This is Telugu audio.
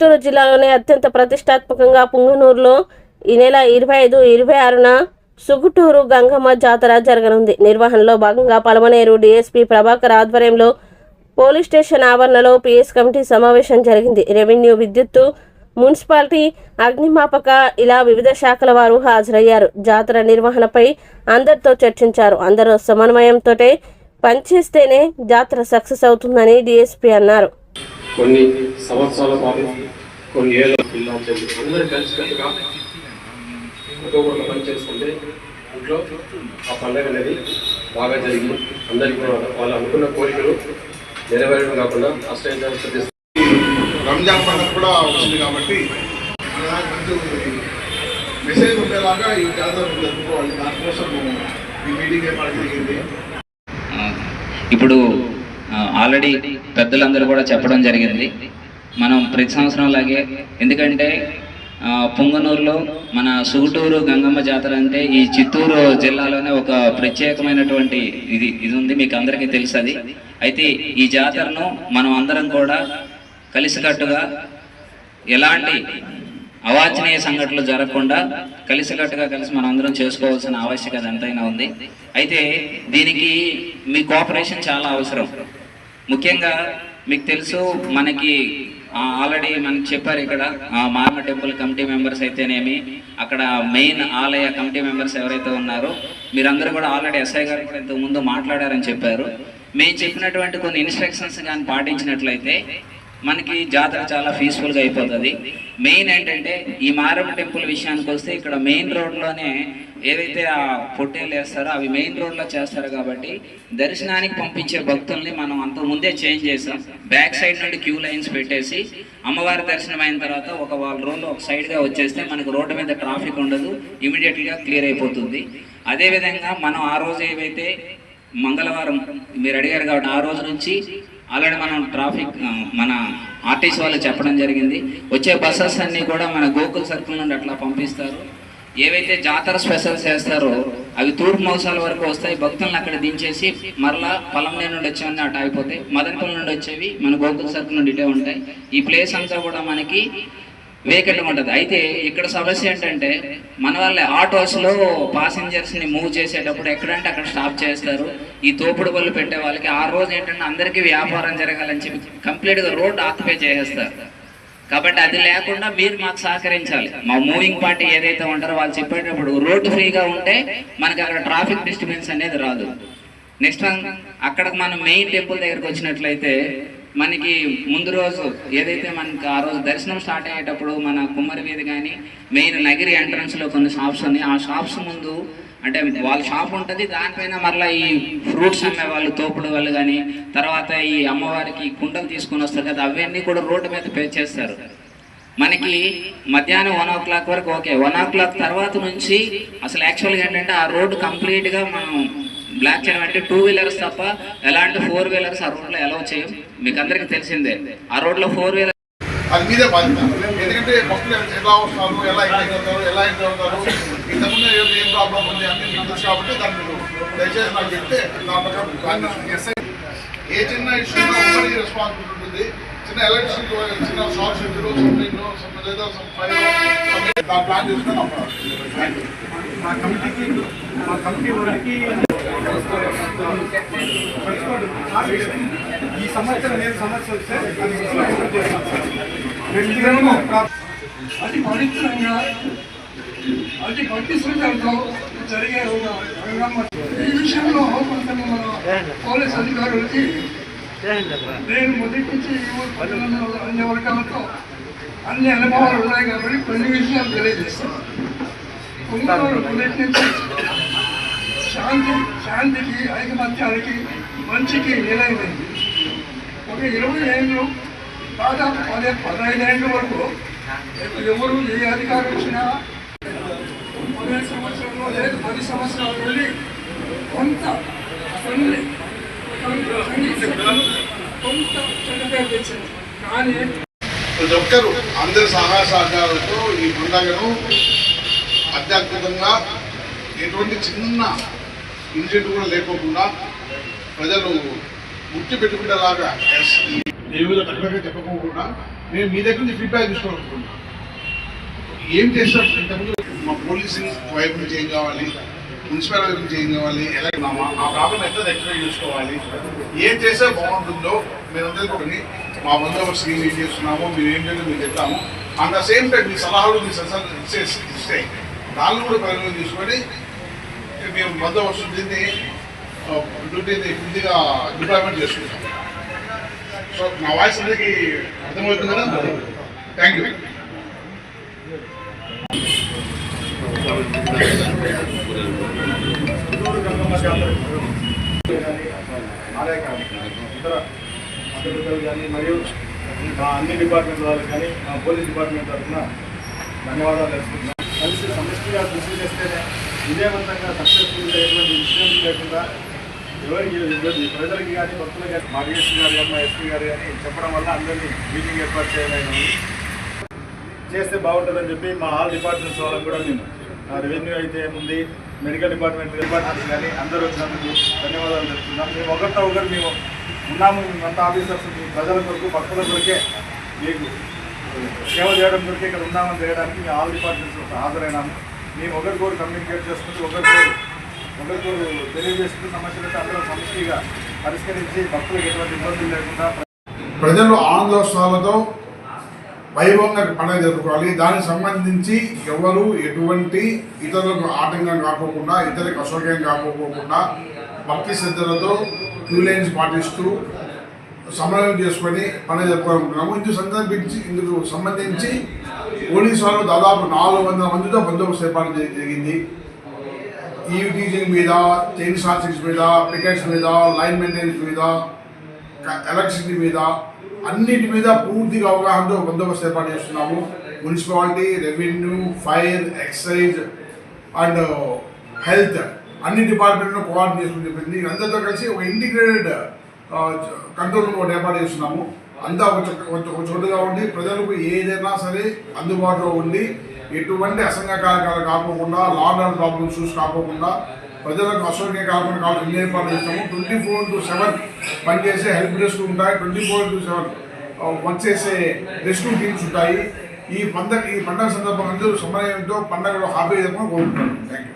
చిత్తూరు జిల్లాలోనే అత్యంత ప్రతిష్టాత్మకంగా పుంగనూరులో ఈ నెల ఇరవై ఐదు ఇరవై ఆరున సుగుటూరు గంగమ్మ జాతర జరగనుంది. నిర్వహణలో భాగంగా పలమనేరు డీఎస్పీ ప్రభాకర్ ఆధ్వర్యంలో పోలీస్ స్టేషన్ ఆవరణలో పిఎస్ కమిటీ సమావేశం జరిగింది. రెవెన్యూ విద్యుత్తు మున్సిపాలిటీ అగ్నిమాపక ఇలా వివిధ శాఖల వారు హాజరయ్యారు. జాతర నిర్వహణపై అందరితో చర్చించారు. అందరూ సమన్వయంతో పనిచేస్తేనే జాతర సక్సెస్ అవుతుందని డీఎస్పీ అన్నారు. కొన్ని సంవత్సరాల పాటు కొన్ని ఏళ్ళ పిల్లలు చెప్పి అందరూ కలిసికట్టుగా ఒక్కొక్కరు పని చేసుకుంటే ఇంట్లో ఆ పండగ అనేది బాగా జరిగి అందరికీ కూడా వాళ్ళు అనుకున్న కోరికలు నెరవేరడం కాకుండా అష్టైతే రంజాన్ పండుగ కూడా వచ్చింది కాబట్టి మెసేజ్ ఉండేలాగా ఈ జాతర జరుపుకోవాలి దానికోసం ఈ మీటింగ్ ఏర్పాటు జరిగింది ఆ, ఇప్పుడు ఆల్రెడీ పెద్దలందరూ కూడా చెప్పడం జరిగింది. మనం ప్రతి సంవత్సరం లాగే ఎందుకంటే పొంగనూరులో మన సుగుటూరు గంగమ్మ జాతర అంటే ఈ చిత్తూరు జిల్లాలోనే ఒక ప్రత్యేకమైనటువంటి ఇది ఇది ఉంది మీకు అందరికీ తెలుసు అది అయితే ఈ జాతరను మనం అందరం కూడా కలిసికట్టుగా ఎలాంటి అవాంఛనీయ సంఘటనలు జరగకుండా కలిసికట్టుగా కలిసి మనం అందరం చేసుకోవాల్సిన ఆవశ్యకత ఎంతైనా ఉంది. అయితే దీనికి మీ కోఆపరేషన్ చాలా అవసరం. ముఖ్యంగా మీకు తెలుసు మనకి ఆల్రెడీ మనకి చెప్పారు ఇక్కడ ఆ, మార్మ టెంపుల్ కమిటీ మెంబర్స్ అయితేనేమి అక్కడ మెయిన్ ఆలయ కమిటీ మెంబర్స్ ఎవరైతే ఉన్నారో మీరందరూ కూడా ఆల్రెడీ ఎస్ఐ గారు కూడా ఇంతకు ముందు మాట్లాడారని చెప్పారు. మేము చెప్పినటువంటి కొన్ని ఇన్స్ట్రక్షన్స్ కానీ పాటించినట్లయితే మనకి జాతర చాలా పీస్ఫుల్గా అయిపోతుంది. మెయిన్ ఏంటంటే ఈ మారమ్మ టెంపుల్ విషయానికి వస్తే ఇక్కడ మెయిన్ రోడ్లోనే ఏవైతే ఆ పొట్టేలు వేస్తారో అవి మెయిన్ రోడ్లో చేస్తారు కాబట్టి దర్శనానికి పంపించే భక్తుల్ని మనం అంత ముందే చేంజ్ చేసాం. బ్యాక్ సైడ్ నుండి క్యూ లైన్స్ పెట్టేసి అమ్మవారి దర్శనం అయిన తర్వాత ఒక వాళ్ళ రోజులు ఒక సైడ్గా వచ్చేస్తే మనకు రోడ్డు మీద ట్రాఫిక్ ఉండదు ఇమీడియట్గా క్లియర్ అయిపోతుంది. అదేవిధంగా మనం ఆ రోజు ఏవైతే మంగళవారం మీరు అడిగారు కాబట్టి ఆ రోజు నుంచి ఆల్రెడీ మనం ట్రాఫిక్ మన ఆర్టీసీ వాళ్ళు చెప్పడం జరిగింది. వచ్చే బస్సెస్ అన్నీ కూడా మన గోకుల్ సర్కిల్ నుండి అట్లా పంపిస్తారు. ఏవైతే జాతర స్పెషల్స్ చేస్తారో అవి తూర్పు మౌసాల వరకు వస్తాయి. భక్తులను అక్కడ దించేసి మరలా పొలంనే నుండి వచ్చేవన్నీ అటు అయిపోతాయి మదనపల్లి నుండి వచ్చేవి మన గోకుల సర్కిల్ నుండి ఇటే ఉంటాయి. ఈ ప్లేస్ అంతా కూడా మనకి వేకెంట్ ఉంటుంది. అయితే ఇక్కడ సమస్య ఏంటంటే మన వాళ్ళ ఆటోస్లో పాసింజర్స్ని మూవ్ చేసేటప్పుడు ఎక్కడంటే అక్కడ స్టాప్ చేస్తారు. ఈ తోపుడు బళ్ళు పెట్టే వాళ్ళకి ఆ రోజు ఏంటంటే అందరికీ వ్యాపారం జరగాలని చెప్పి కంప్లీట్గా రోడ్డు ఆక్యుపై చేసేస్తారు. కాబట్టి అది లేకుండా మీరు మాకు సహకరించాలి. మా మూవింగ్ పార్టీ ఏదైతే ఉంటారో వాళ్ళు చెప్పేటప్పుడు రోడ్డు ఫ్రీగా ఉంటే మనకి అక్కడ ట్రాఫిక్ డిస్టర్బెన్స్ అనేది రాదు. నెక్స్ట్ అక్కడ మనం మెయిన్ టెంపుల్ దగ్గరకు వచ్చినట్లయితే మనకి ముందు రోజు ఏదైతే మనకి ఆ రోజు దర్శనం స్టార్ట్ అయ్యేటప్పుడు మన కుమ్మరి వీధి కానీ మెయిన్ నగిరి ఎంట్రన్స్లో కొన్ని షాప్స్ ఉన్నాయి. ఆ షాప్స్ ముందు అంటే వాళ్ళ షాప్ ఉంటుంది దానిపైన మళ్ళీ ఈ ఫ్రూట్స్ అమ్మే వాళ్ళు తోపుడు వాళ్ళు కానీ తర్వాత ఈ అమ్మవారికి కుండలు తీసుకొని వస్తారు కదా అవన్నీ కూడా రోడ్డు మీద పే చేస్తారు. మనకి మధ్యాహ్నం వన్ ఓ క్లాక్ వరకు ఓకే వన్ ఓ క్లాక్ తర్వాత నుంచి అసలు యాక్చువల్గా ఏంటంటే ఆ రోడ్డు కంప్లీట్గా మనం బ్లాక్ చేయడం అంటే టూ వీలర్స్ తప్ప ఎలాంటి ఫోర్ వీలర్స్ ఆ రోడ్లో అలౌ చేయం? మీకు అందరికీ తెలిసిందే. ఆ రోడ్లో ఫోర్ వీలర్ అది మీదే బాధ్యత. ఎందుకంటే ఎలా వస్తారు ఎలా అవుతారు ఎలా ప్రాబ్లం ఉంది అన్ని మీకు తెలుసు కాబట్టి దాన్ని మీరు దయచేసి నాకు చెప్తే. ఏ చిన్న ఇష్యూ రెస్పాన్సిబిలిటీ ఉంటుంది? చిన్న ఎలక్ట్రిసిటీ చిన్న షార్ట్ సర్క్యూట్ సంథింగ్ సమ్ లేదా సమ్ ఫైర్ దాని ప్లాన్ చేసుకుని మా కమిటీకి మా కమిటీ వారికి ఈ సంవత్సరం ఏ సమస్య వస్తే అది. వ్యక్తిగతంగా అతి పవిత్రంగా అతి భక్తి శ్రద్ధలతో జరిగే ఒక ఈ విషయంలో కొంత మన పోలీస్ అధికారులకి నేను మొదటి నుంచి అన్ని వర్గాలతో అన్ని అనుభవాలు ఉన్నాయి కాబట్టి కొన్ని విషయాలు తెలియజేస్తాను. మొదటి నుంచి శాంతి శాంతికి ఐకమత్యానికి మంచికి నిలైంది ఒక ఇరవై ఏళ్ళు దాదాపు పదే పదహైదు ఏళ్ళ వరకు ఎవరు ఏ అధికారం వచ్చినా సంవత్సరంలో లేదు పది సంవత్సరాల నుండి కొంత కొన్ని కొంత చెడ్డపేరు తెచ్చింది కానీ ప్రతి ఒక్కరు అందరి సహాయ సహకారాలతో ఈ పండుగను ఆధ్యాత్మికంగా ఎటువంటి చిన్న ఇన్సిడెంట్ కూడా లేకోకుండా ప్రజలు గుర్తు పెట్టుకునేలాగా దేవుల తక్కువగా చెప్పకోకుండా మేము మీ దగ్గర నుంచి ఫీడ్బ్యాక్ తీసుకోవాలనుకుంటున్నాం. ఏం చేస్తారు ఇంతకుముందు? మా పోలీసింగ్ వైపు నుంచి ఏం కావాలి? మున్సిపల్ వైపు నుంచి ఏం కావాలి? ఎలా ఉన్నామా? ఆ ప్రాబ్లం ఎంత ఎక్స్ప్లెయిన్ చేసుకోవాలి? ఏం చేస్తే బాగుంటుందో మీరందరికీ ఒకటి మా స్కీమ్ ఏం చేస్తున్నామో మీరు ఏం చేయాలో మీకు చెప్తాము. అండ్ ద సేమ్ టైం మీ సలహాలు మీ సలహాలు ఇచ్చే ఇస్తే దాన్ని కూడా పరిగణలో తీసుకొని మేము బందోబస్తు దీన్ని డ్యూటీని పూర్తిగా డిప్లాయ్మెంట్ చేసుకుంటాం. సో నా వాయిస్ అందరికీ అర్థమవుతుంది? కదా థ్యాంక్ యూ గుంటూరు గంగమ్మ జాతర ఆలయ కానీ ఇతర అధికారులు కానీ మరియు మా అన్ని డిపార్ట్మెంట్ వాళ్ళకి కానీ మా పోలీస్ డిపార్ట్మెంట్ తరఫున ధన్యవాదాలు తెలుసుకుంటున్నాం కలిసి సమిష్టిగా కృషి చేస్తేనే విజయవంతంగా సక్సెస్ఫుల్ అయ్యేటువంటి ఇన్సిడెంట్ లేకుండా ఎవరికి ఇబ్బంది ప్రజలకి కానీ భక్తులకి కానీ మా డిఎస్పీ గారు కానీ మా ఎస్పీ గారు కానీ చెప్పడం వల్ల అందరినీ మీటింగ్ ఏర్పాటు చేయలేదు చేస్తే బాగుంటుందని చెప్పి మా ఆల్ డిపార్ట్మెంట్స్ వాళ్ళకి కూడా మేము రెవెన్యూ అయితే ఉంది మెడికల్ డిపార్ట్మెంట్ డిపార్ట్మెంట్ కానీ అందరూ వచ్చినందుకు ధన్యవాదాలు తెలుపుతున్నాం. మేము ఒకరితో ఒకరు మేము ఉన్నాము. అంత ఆఫీసర్స్ మీ ప్రజల కొరకు భక్తుల కొరకే మీకు సేవ చేయడం కొరకే ఇక్కడ ఉన్నామని చేయడానికి మేము ఆల్ డిపార్ట్మెంట్స్ హాజరైనాము. మేము ఒకరికొకరు కమ్యూనికేట్ చేసుకుంటూ ఒకరికొకరు ఒకరికొకరు తెలియజేసుకుంటూ సమస్యలు అందరూ సమస్యగా పరిష్కరించి భక్తులకు ఎటువంటి ఇబ్బందులు లేకుండా ప్రజలు ఆనందోత్సవాలతో వైభవంగా పండుగ జరుపుకోవాలి. దానికి సంబంధించి ఎవరు ఎటువంటి ఇతరులకు ఆటంకం కాకోకుండా ఇతరులకు అసౌకర్యం కాకోకుండా భక్తి శ్రద్ధలతో క్యూ లైన్స్ పాటిస్తూ సమన్వయం చేసుకొని పండుగ జరుపుకోవాలనుకుంటున్నాము. ఇందుకు సందర్భించి ఇందుకు సంబంధించి పోలీసు వాళ్ళు దాదాపు నాలుగు వందల మందితో బందోబస్తు ఏర్పాటు జరిగింది. ఈవ్ టీచింగ్ మీద చైన్ స్టార్టింగ్స్ మీద పికెట్స్ మీద లైన్ మెయింటెనెన్స్ మీద ఎలక్ట్రిసిటీ మీద అన్నిటి మీద పూర్తిగా అవగాహనతో బందోబస్తు ఏర్పాటు చేస్తున్నాము. Municipality revenue fire excise and health అన్ని డిపార్ట్మెంట్లో కోఆర్డినేట్ చేసుకుని చెప్పింది. అందరితో కలిసి ఒక ఇంటిగ్రేటెడ్ కంట్రోల్ uh, రూమ్ ఒకటి ఏర్పాటు చేస్తున్నాము. అంతా ఒక చోటుగా ఉండి ప్రజలకు ఏదైనా సరే అందుబాటులో ఉండి ఎటువంటి అసంఘకాలు కాకోకుండా లా అండ్ ప్రాబ్లమ్స్ చూసి కాకోకుండా ప్రజలకు అసౌకర్యం కాకుండా కావాలి ఇల్లు ఏర్పాటు చేస్తాము. ట్వంటీ ఫోర్ టు సెవెన్ పనిచేసే హెల్ప్ డెస్క్ ఉంటాయి. ట్వంటీ ఫోర్ టు సెవెన్ పనిచేసే చేసే రెస్క్యూ టీమ్స్ ఉంటాయి. ఈ పండగ ఈ పండగ సందర్భంగా అందరూ సమయంతో పండగలో హాపీ చెప్పడం కోరుకుంటున్నాను. Thank you